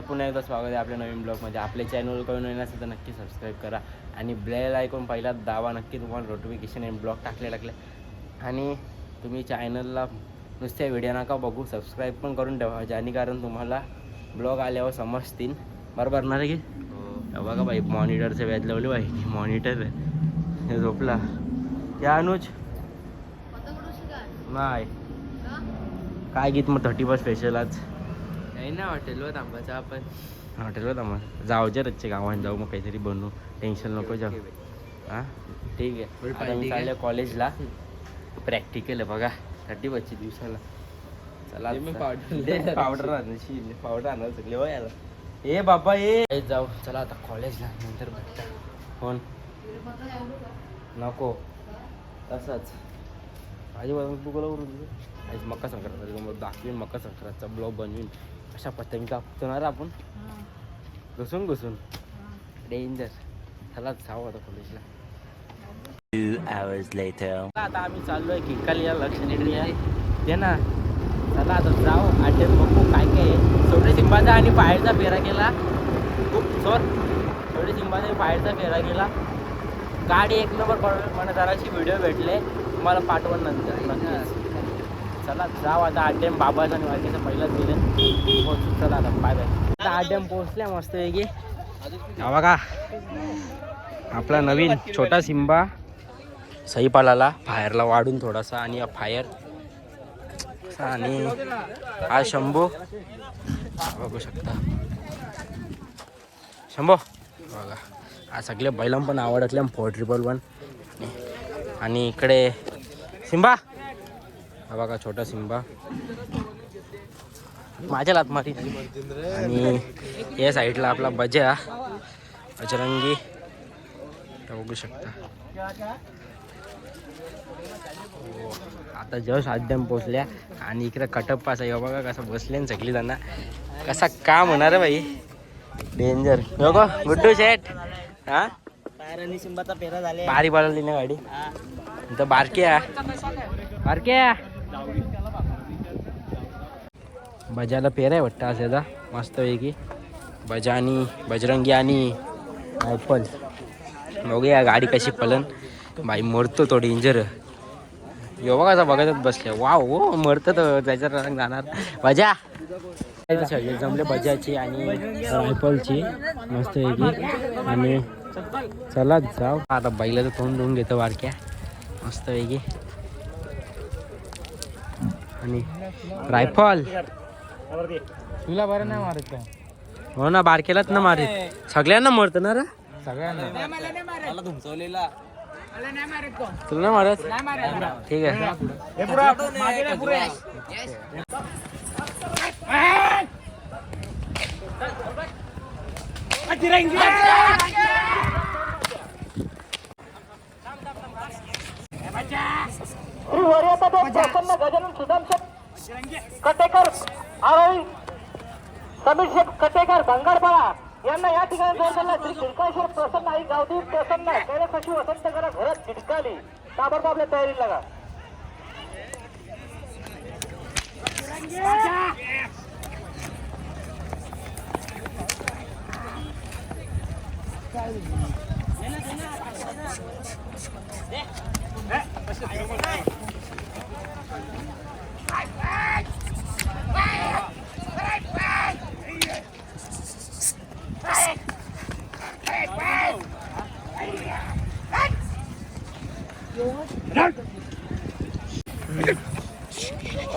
तुमचं पुन्हा एकदा स्वागत आहे आपल्या नवीन ब्लॉगमध्ये. आपल्या चॅनल करून येणार असेल तर नक्की सबस्क्राईब करा. आणि बेल ऐकून पहिला दावा नक्की तुम्हाला नोटिफिकेशन आणि ब्लॉग टाकले टाकले आणि तुम्ही चॅनलला नुसत्या व्हिडिओ नका बघू सबस्क्राईब पण करून ठेवा ज्याने कारण तुम्हाला ब्लॉग आल्यावर समजतील. बरोबर ना की? बघा बाई मॉनिटरचं व्याज लावले बाई मॉनिटर हे झोपला. या अनुज. नाही. काय गीत मग थर्टी फर्स्ट स्पेशल आज? नाही ना हॉटेलवर थांबायचं आपण. हॉटेलवर मग जाऊच्या रच्चे गावात जाऊ मग काहीतरी बनवू टेन्शन नको जाऊ. हां? ठीक आहे. आता मी? चालले कॉलेजला प्रॅक्टिकल आहे बघा. थर्टी बसची दिवसाला. चला. दे पावडर आणायची पावडर आणायला सगळे. याला ए बाबा ए. ए, जाऊ. चला आता कॉलेजला नंतर भेटता फोन नको. तसंच. माझी तू कोला आज मकर संक्रांत दाखवीन मकर संक्रांतचा ब्लॉग बनवीन. अशा पतंग कापणार आपण. घुसून घुसून. डेंजर चला जाऊ आता कॉलेजला Two hours later. आता आम्ही चाललोय किक्कालीला लक्षणीय ते ना. चला आता जाऊ. अटेंड बघू काय काय आहे. छोटे सिंबाचा आणि बाहेरचा फेरा केला. खूप सोर छोटे सिंबाचा आणि बाहेरचा फेरा केला. गाडी एक नंबर मला जराशी व्हिडिओ भेटले. तुम्हाला पाठवून नंतर. नक्कीच. चला जाऊ आता आड्याम बाबाचा आणि वारकीचा पहिलाच गेले. पोहोचू चला आता बाय बाय आता आड्याम पोहोचल्या मस्तपैकी हा बघा. आपला नवीन छोटा सिंबा सही पालाला फायरला वाढून थोडासा आणि फायर. आणि हा शंभू. बघू शकता. शंभो. बघा. हा सगळे बैलम पण आवडतले फोर ट्रिपल वन आणि इकडे सिंबा? हा बघा छोटा सिंबा. माझ्या लात मारी आणि या साईडला आपला बजा अचरंगी बघू शकता. हो, आता जस्ट आद्यम पोचल्या आणि इकडे कटप्पाचा आहे हो बघा कसं बसले सगळी त्यांना कसा काम होणार आहे भाई डेंजर बघो गुड्डू शेट हा? आणि सिंबाचा झाले भारी बनवली ना गाडी. इथं बारक्या बारक्या बजाला पेर आहे वाटतं आज याचा. मस्तपैकी बजा आणि बजरंगी आणि ॲपल बघूया गाडी कशी पलन बाई मरतो तो डेंजर यो बघा असं बघतच बसले. वाव हो मरतं तर त्याच्या रंग जाणार. बजा. जमले बजाची आणि रायफलची. मस्तपैकी आणि चला जाऊ आता बैलाचं तोंड धुवून घेतो बारक्या मस्तपैकी आणि रायफल तुला बरं नाही मारत का हो ना बारकेलाच ना मारित सगळ्यांना मरतं ना रे सगळ्यांना मला धुमचवलेला तुला नाही मारत ठीक आहे प्रसन्न कटेकर आरोही समीर शेठ कटेकर भंगारपाडा यांना या ठिकाणी जोडलेला श्री किरकाश्वर प्रसन्न आई गावदेव प्रसन्न कैलासाशी वसंत करा घरात चिटकाली ताबडतोब आपल्या तयारी लागा.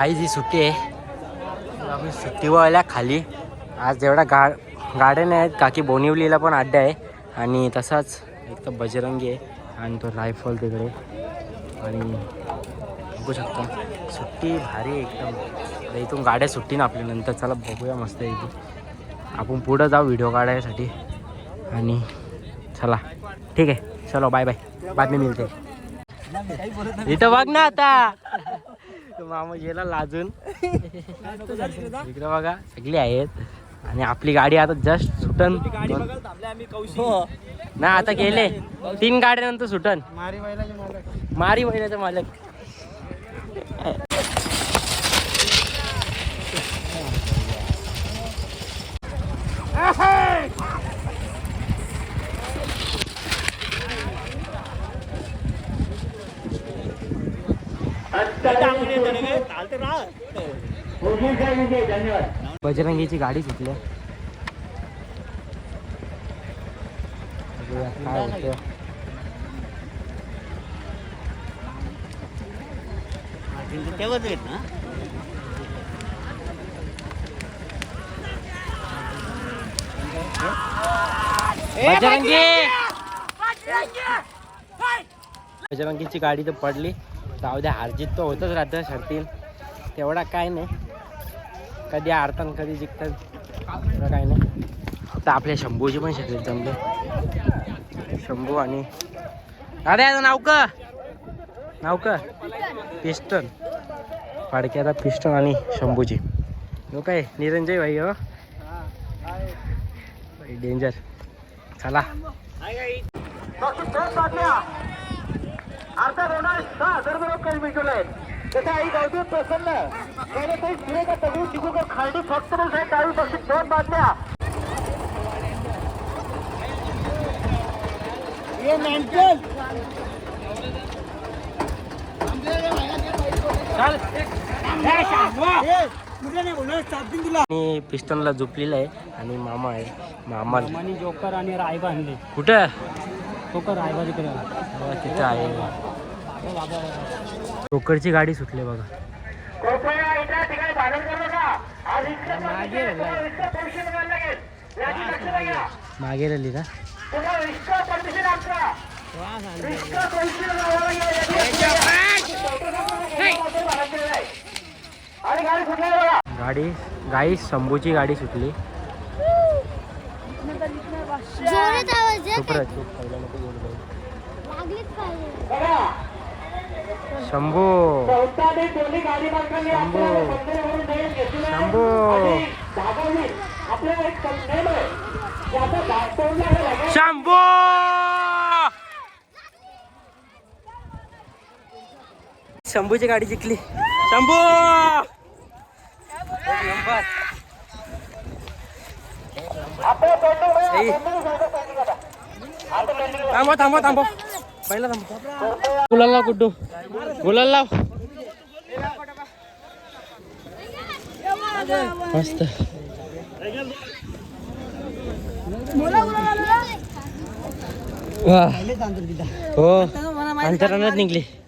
आई जी सुट्टी आहे. आपण सुट्टीवर आल्या खाली. आज जेवढा गा गाड्या नाही आहेत काकी बोनिवलीला पण अड्डा आहे. आणि तसाच एक तर बजरंगी आहे आणि तो रायफल तिकडे. आणि बघू शकता सुट्टी भारी आहे एकदम. इथून गाड्या सुट्टी ना आपल्या नंतर. चला बघूया मस्त इथून आपण पुढं जाऊ व्हिडिओ काढायसाठी. आणि चला. ठीक आहे. चलो बाय बाय बातमी मिळते. इथं बघ ना आता. मामा गेला लाजून. इकडे बघा सगळी आहेत. आणि आपली गाडी आता जस्ट सुटन. ना आता गेले. तीन गाड्यानंतर सुटन. मारी महिन्याचा मालक. बजरंगीची गाडी सुटली. काय होतं तेव्हाच येत ना? बजरंगी! बजरंगीची गाडी तर पडली. जाऊ द्या हारजीत तर होतच राहतं शर्तीन तेवढा काय नाही. कधी हारतात कधी जिंकतात तेवढं काय नाही. आता आपल्या शंभूची पण शर्यत जमले. शंभू आणि अरे नाव का? नाव का? पिस्टन. पाडक्याचा पिस्टन आणि शंभूची. हो काय निरंजय भाई हो? डेंजर चला. अर्धा रोणार सहा हजार रुपये काही मिळवले तसं आई गावठी प्रसन्न त्याने काही सुरे का दगडू शिकू का खालडी फक्त साहेब डावी बक्षीस दोन बाटल्या मी पिस्टनला झोपलेला आहे आणि मामा आहे. मामा. आणि जोकर आणि रायबा आणले कुठं? तिथं आहे. टोकरची गाडी सुटली बघा. मागे राहिली का? गाडी गाई शंभूची गाडी सुटली. जोरात आवाज आहे चुप रे, चुप पहिला नको बोलू बाई. लागलीच पाहिजे बघा. शंभू. चौथ्याने दोन्ही गाडी मालकांनी शंभू. देश घेतलेला आहे. शंभू. आणि धागावी आपल्याला एक संदेश आहे की आता धाग तोडला हे. लागेल. शंभू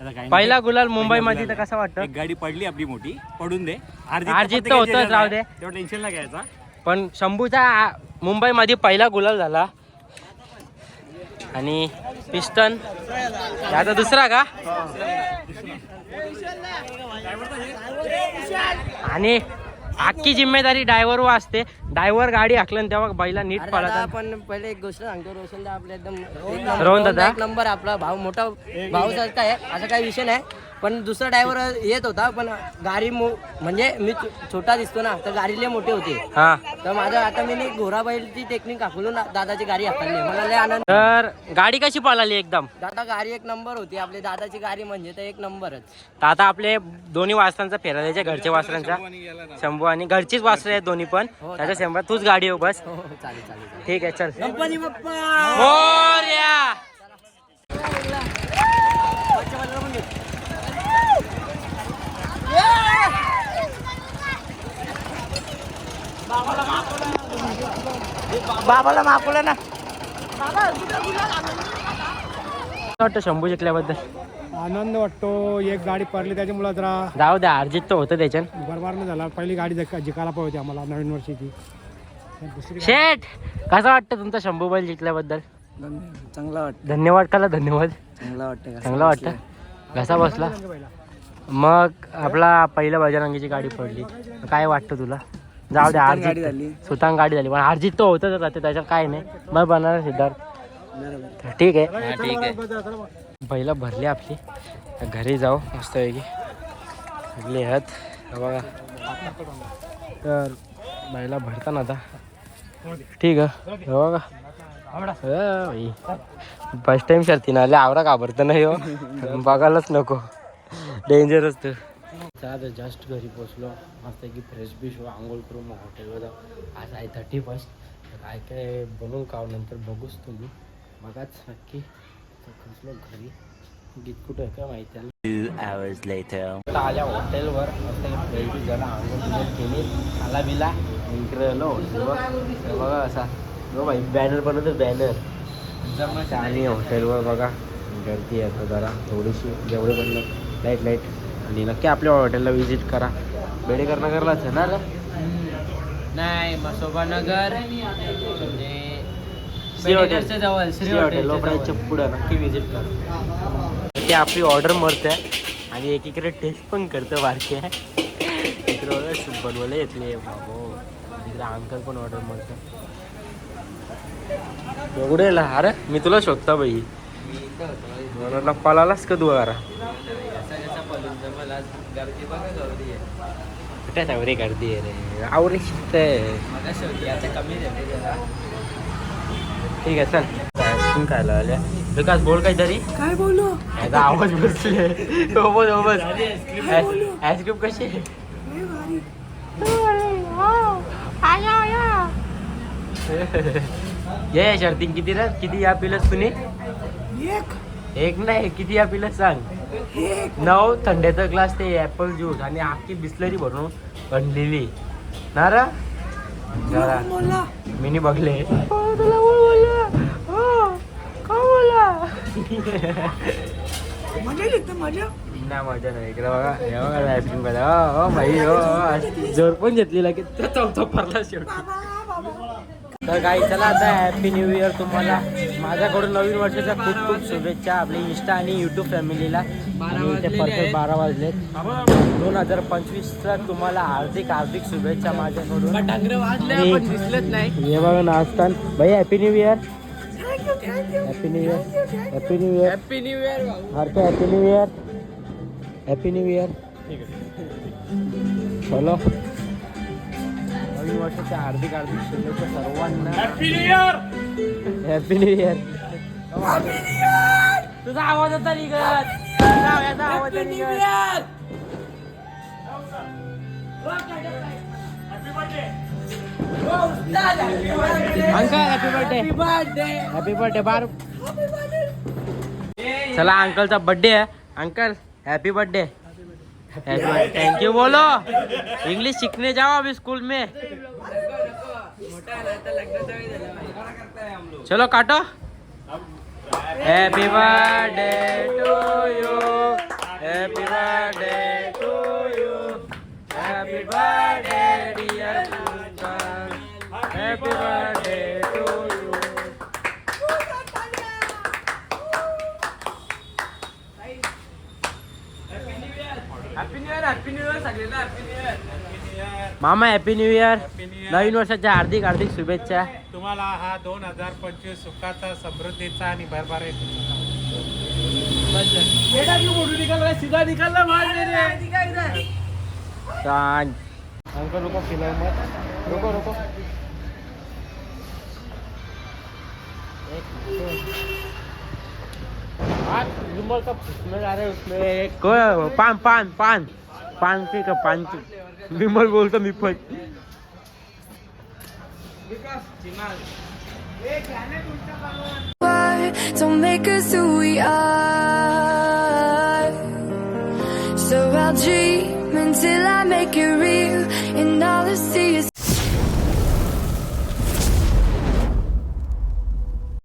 आता काही पहिला गुलाल मुंबईमध्ये तर कसं वाटतं? एक गाडी पडली आपली मोठी. पडून दे. हारजीत तर होतंच, राहू दे. तेवढं टेन्शन नाही घ्यायचा. पण शंभूचा आ- मुंबईमध्ये पहिला गुलाल झाला. आणि पिस्टन. आता दुसरा का? आणि अख्खी जिम्मेदारी ड्रायव्हरवर असते. ड्रायव्हर गाडी हाकलन तेव्हा बैला नीट दादा, आपण पहिले एक गोष्ट सांगतो रोशन आपल्या एकदम एक रोहन नंबर दादा? एक नंबर आपला भाऊ मोठा भाऊ सारखा आहे. असा काही विषय नाही. पण दुसरा ड्रायव्हर येत होता पण गाडी मो- म्हणजे मी छो- छोटा दिसतो ना तर गाडी लय मोठी होती. हा. तर माझं आता मी नी घोडा बैलची टेक्निक हाकलून दादाची गाडी हाकलली मला लय आनंद तर गाडी कशी पळाली एकदम? दादा गाडी एक नंबर होती. आपली दादाची गाडी म्हणजे तर एक नंबरच. तर आता आपले दोन्ही वासरांचा फेरा द्यायचा घरच्या वासरांचा. शंभू आणि घरचीच वासरं आहेत दोन्ही पण. त्याच्या शंभर तूच गाडी येऊ बस हो हो चालेल चालेल चालेल. ठीक आहे चल. गणपती बाप्पा! मोरया! बाबाला माफवलं ना. वाटतं शंभू जिंकल्याबद्दल. आनंद वाटतो. एक गाडी पडली त्याच्यामुळे जरा जाऊ द्या अर्जित तो होतं त्याच्यात. बरोबर नाही झाला. पहिली गाडी जिक- जिंकायला पाहिजे आम्हाला नवीन वर्षीची. तर दुसरी शेठ कसं वाटतं तुमचा शंभू बैल जिंकल्याबद्दल? चांगला वाटतं. धन्यवाद काला धन्यवाद. चांगला वाटतं चांगलं वाटतं. घसा बसला. मग आपला पहिल्या बजरंगीची गाडी पडली. काय वाटतं तुला? जाऊ द्या गाडी अर्जित झाली. सुतांग गाडी झाली. पण अर्जित तो होतं राहते त्याच्यात काय नाही. मग बनणार सिद्धार्थ. ठीक आहे. ठीक आहे. पहिला भरली आपली. घरी जाऊ मस्तपैकी सगळे आहेत हे बघा. तर बैला भरताना आता. ठीक आहे. हे बघा. फर्स्ट टाइम शर्ती ना आले. आवरा घाबरत नाही हो. बघायलाच नको. डेंजर असतं आता जस्ट घरी पोचलो. मस्त की फ्रेश बिश आंघोळ करून मग हॉटेलवर आज आहे थर्टी फर्स्ट काय काय बनवून खाऊ नंतर बघूच तुम्ही. बघाच नक्की. तर पोचलो घरी. गीत कुठं आहे काय माहिती. आता आल्या हॉटेलवर मस्त फ्रेश बिश झाला आंघोळ केली. खाला बिला. इकडे आलो हॉटेलवर तर बघा असा हो भाई बॅनर बनवतो बॅनर आणि हॉटेलवर बघा. गर्दी आहे जरा. थोडीशी जेवढे पण लाइट लाइट आणि नक्की आपल्या हॉटेलला व्हिजिट करा. बेडेकर नगरलाच आहे ना रे? नाही मसोबा नगर श्री जवळ श्री हॉटेल लोकराजच्या पुढं नक्की व्हिजिट करा. ते आपली ऑर्डर मरते. आणि एकीकडे टेस्ट पण करतं बारके. इकडे बनवलं येतले बाबो. इकडे अंकल पण ऑर्डर मरतं. एवढे ला अरे मी तुला शोधता बाई. मला पळालाच का तू अरा कुठे नवरे गर्दी आहे रे? आवरे शिकतंय ठीक आहे चल. खायला आल्या. विकास बोल काहीतरी. काय बोलू? याचा आवाज बसले सोबत सोबत आईस्क्रीम कशी आहे? ये शर्ती किती रे? किती या पिलस तुम्ही एक नाही किती या पिलस सांग. नऊ थंड्याचा ग्लास ते ऍपल ज्यूस आणि आखी बिस्लरी भरून बनलेली. ना रा मिनी बघले. नाही मजा नाही. इकडे बघा. हे बघा आईस्क्रीम हो, हो भाई हो, हो जोर पण घेतलेला की तो चौथा पडला शेवटी. तर काही चला आता हॅपी न्यू इयर तुम्हाला. माझ्याकडून नवीन वर्षाच्या खूप खूप शुभेच्छा आपली इंस्टा आणि युट्यूब फॅमिलीला इथे परफेक्ट बारा वाजलेत. दोन हजार पंचवीसचा तुम्हाला हार्दिक हार्दिक शुभेच्छा माझ्याकडून. हे बघा नाचतान. भाई happy new year happy new year happy new year happy new year हरके happy new year happy new year चलो नवीन वर्षाच्या हार्दिक हार्दिक शुभेच्छा सर्वांना. Happy new year happy new year तुझा आवाज होता निघत. तुझा याचा आवाज होता निघत. Uncle happy birthday happy birthday बार. चला अंकलचा बर्थडे आहे. Uncle happy birthday thank you बोलो इंग्लिश सीखने जाओ अभी स्कूल में. चलो काटो. Happy birthday to you happy birthday to you happy birthday dear happy birthday to you मामा हॅपी न्यू इयर नवीन वर्षाच्या हार्दिक हार्दिक शुभेच्छा. तुम्हाला हा दोन हजार पंचवीस सुखाचा समृद्धीचा आणि सांग अंकल रुको फिलहाल मत रुको रुको एक हाथ विमल का स्मेल आ रहा है उसमें एक को- पान पान पान. पान का पान विमल बोलतो मी पण Don't make us who we are. So I'll dream until I